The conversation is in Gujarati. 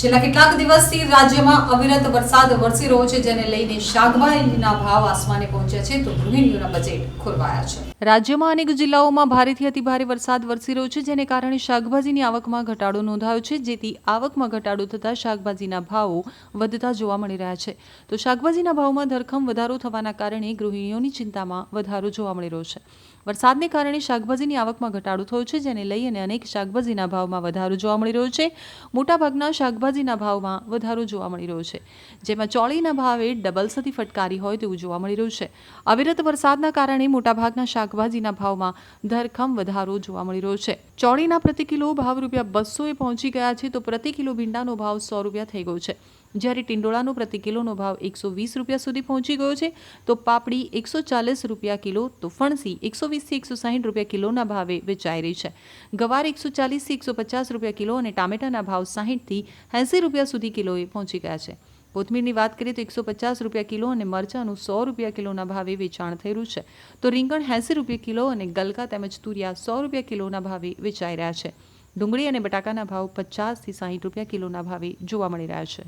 છેલ્લા કેટલાક દિવસથી રાજ્યમાં અવિરત વરસાદ વરસી રહ્યો છે, જેને લઈને શાકભાજીના ભાવ આસમાને પહોંચ્યા છે, તો ગૃહિણીઓના બજેટ ખોરવાયા છે. રાજ્યમાં અનેક જિલ્લાઓમાં ભારેથી અતિભારે વરસાદ વરસી રહ્યો છે, જેને કારણે શાકભાજીની આવકમાં ઘટાડો નોંધાયો છે, જેથી આવકમાં ઘટાડો થતાં શાકભાજીના ભાવો વધતા જોવા મળી રહ્યા છે. તો શાકભાજીના ભાવમાં ધરખમ વધારો થવાના કારણે ગૃહિણીઓની ચિંતામાં વધારો જોવા મળી રહ્યો છે. વરસાદને કારણે શાકભાજીની આવકમાં ઘટાડો થયો છે, જેને લઈ અને અનેક શાકભાજીના ભાવમાં વધારો જોવા મળી રહ્યો છે. મોટાભાગના શાકભાજીના ભાવમાં વધારો જોવા મળી રહ્યો છે. જેમાં ચોળીના ભાવે ડબલ સતી ફટકારી હોય તેવું જોવા મળી રહ્યું છે. અવિરત વરસાદના કારણે મોટાભાગના શાકભાજીના ભાવમાં ધરખમ વધારો જોવા મળી રહ્યો છે. ચોળીના પ્રતિ કિલો ભાવ રૂપિયા બસોએ પહોંચી ગયા છે તો પ્રતિ કિલો ભીંડાનો ભાવ સો રૂપિયા થઈ ગયો છે. જ્યારે ટિંડોળાનો પ્રતિ કિલોનો ભાવ એકસો વીસ રૂપિયા સુધી પહોંચી ગયો છે, તો પાપડી એકસો ચાલીસ રૂપિયા કિલો, તો ફણસી એકસો વીસથી એકસો સાહીઠ રૂપિયા કિલોના ભાવે વેચાઈ રહી છે. ગવાર એકસો ચાલીસથી એકસો પચાસ રૂપિયા કિલો અને ટામેટાના ભાવ સાહીઠથી એંસી રૂપિયા સુધી કિલોએ પહોંચી ગયા છે. કોથમીરની વાત કરીએ તો એકસો પચાસ રૂપિયા કિલો અને મરચાંનું સો રૂપિયા કિલોના ભાવે વેચાણ રહ્યું છે. તો રીંગણ એંસી રૂપિયા કિલો અને ગલકા તેમજ તુરિયા સો રૂપિયા કિલોના ભાવે વેચાઈ રહ્યા છે. ડુંગળી અને બટાકાના ભાવ પચાસથી સાહીઠ રૂપિયા કિલોના ભાવે જોવા મળી રહ્યા છે.